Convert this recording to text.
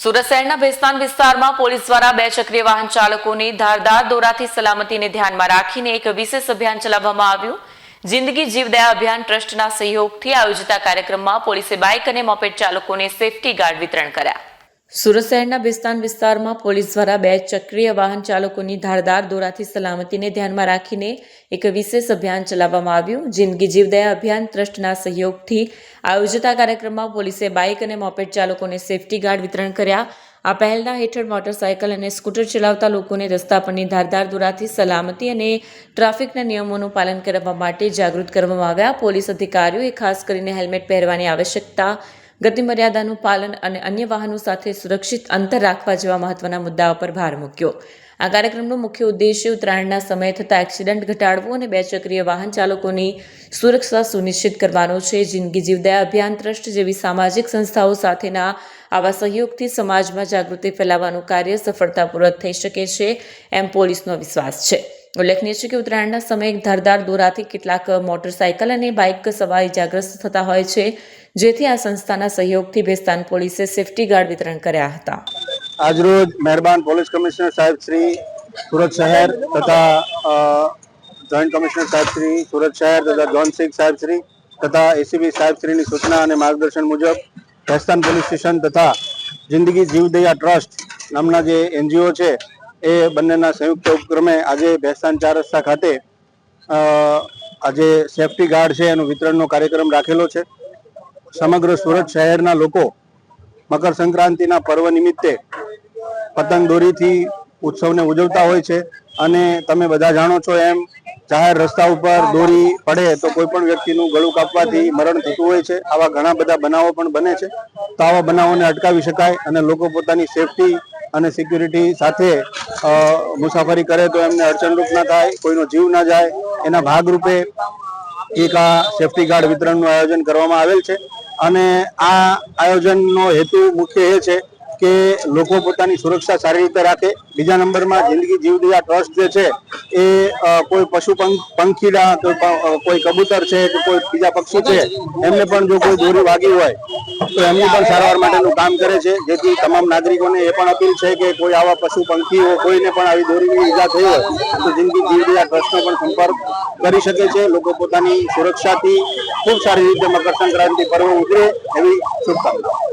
સુરત શહેરના ભેસ્તાન વિસ્તારમાં પોલીસ દ્વારા બે ચક્રીય વાહન ચાલકોની ધારદાર દોરાથી સલામતીને ધ્યાનમાં રાખીને એક વિશેષ અભિયાન ચલાવવામાં આવ્યું. જિંદગી જીવદયા અભિયાન ટ્રસ્ટના સહયોગથી આયોજિત કાર્યક્રમમાં પોલીસે બાઇક અને મોપેડ ચાલકોને સેફટી ગાર્ડ વિતરણ કર્યા. સુરત શહેરના બિસ્તાન વિસ્તારમાં પોલીસ દ્વારા બે ચક્રીય વાહન ચાલકોની ધારદાર દોરાથી સલામતીને ધ્યાનમાં રાખીને એક વિશેષ અભિયાન ચલાવવામાં આવ્યું. જિંદગી જીવદયા અભિયાન ટ્રસ્ટના સહયોગથી આયોજિત આ કાર્યક્રમમાં પોલીસે બાઇક અને મોપેડ ચાલકોને સેફટી ગાર્ડ વિતરણ કર્યા. આ પહેલના હેઠળ મોટરસાયકલ અને સ્કૂટર ચલાવતા લોકોને રસ્તા પરની ધારદાર દોરાથી સલામતી અને ટ્રાફિકના નિયમોનું પાલન કરવા માટે જાગૃત કરવામાં આવ્યા. પોલીસ અધિકારીઓએ ખાસ કરીને હેલ્મેટ પહેરવાની આવશ્યકતા ગતિ મર્યાદાનું પાલન અને અન્ય વાહનો સાથે સુરક્ષિત અંતર રાખવા જેવા મહત્વના મુદ્દાઓ પર ભાર મૂક્યો. આ કાર્યક્રમનો મુખ્ય ઉદ્દેશ્ય ઉત્તરાયણના સમયે થતા એક્સિડન્ટ ઘટાડવું અને બે ચક્રીય વાહન ચાલકોની સુરક્ષા સુનિશ્ચિત કરવાનો છે. જિંદગી જીવદયા અભિયાન ટ્રસ્ટ જેવી સામાજિક સંસ્થાઓ સાથેના આવા સહયોગથી સમાજમાં જાગૃતિ ફેલાવવાનું કાર્ય સફળતાપૂર્વક થઈ શકે છે એમ પોલીસનો વિશ્વાસ છે. ઉલ્લેખનીય છે કે ઉત્તરાયણના સમયે ધારદાર દોરાથી કેટલાક મોટરસાયકલ અને બાઇક સવાર ઇજાગ્રસ્ત થતા હોય છે, જેથી આ સંસ્થાના સહયોગથી ભેસ્તાન પોલીસે સેફટી ગાર્ડ વિતરણ કર્યા હતા. આજરોજ મહેરબાન પોલીસ કમિશનર સાહેબ શ્રી સુરત શહેર તથા જોઈન્ટ કમિશનર સાહેબ શ્રી સુરત શહેર તથા જોન સિંહ સાહેબ શ્રી તથા એસીબી સાહેબ શ્રીની સૂચના અને માર્ગદર્શન મુજબ ભેસ્તાન પોલીસ સ્ટેશન તથા જિંદગી જીવદયા ટ્રસ્ટ નામના જે એનજીઓ છે એ બંનેના સંયુક્ત ઉપક્રમે આજે ભેસાન ચાર રસ્તા ખાતે આજે સેફટી ગાર્ડ છે, એનું વિતરણનો કાર્યક્રમ રાખેલો છે. સમગ્ર સુરત શહેરના લોકો મકર સંક્રાંતિના પર્વ નિમિત્તે પતંગ દોરીથી ઉત્સવને ઉજવતા હોય છે અને તમે બધા જાણો છો એમ, જાહેર રસ્તા ઉપર દોરી પડે તો કોઈ પણ વ્યક્તિનું ગળું કાપવાથી મરણ થતું હોય છે. આવા ઘણા બધા બનાવો પણ બને છે. તો આવા બનાવોને અટકાવી શકાય અને લોકો પોતાની સેફટી અને સિક્યુરિટી સાથે મુસાફરી કરે તો એમને અડચણરૂપ ના થાય, કોઈનો જીવ ના જાય, એના ભાગરૂપે એક આ સેફટી ગાર્ડ વિતરણનું આયોજન કરવામાં આવેલ છે. અને આ આયોજનનો હેતુ મુખ્ય એ છે કે લોકો પોતાની સુરક્ષા સારી રીતે રાખે. બીજા નંબરમાં જિંદગી જીવદયા ટ્રસ્ટ જે છે, એ કોઈ પશુ પંખ- પંખીડા કોઈ કબૂતર છે કે કોઈ બીજા પક્ષી છે, એમને પણ જો કોઈ દોરી વાગી હોય, તો એમની પણ સારવાર માટેનું કામ કરે છે. જેથી તમામ નાગરિકોને એ પણ અપીલ છે કે કોઈ આવા પશુ પંખીઓ કોઈને પણ આવી દોરીની ઈજા થઈ હોય, તો જિંદગી જીવદયા ટ્રસ્ટનો પણ સંપર્ક કરી શકે છે. લોકો પોતાની સુરક્ષાથી ખૂબ સારી રીતે મકર સંક્રાંતિ પર્વ ઉજવે એવી શુભકામના.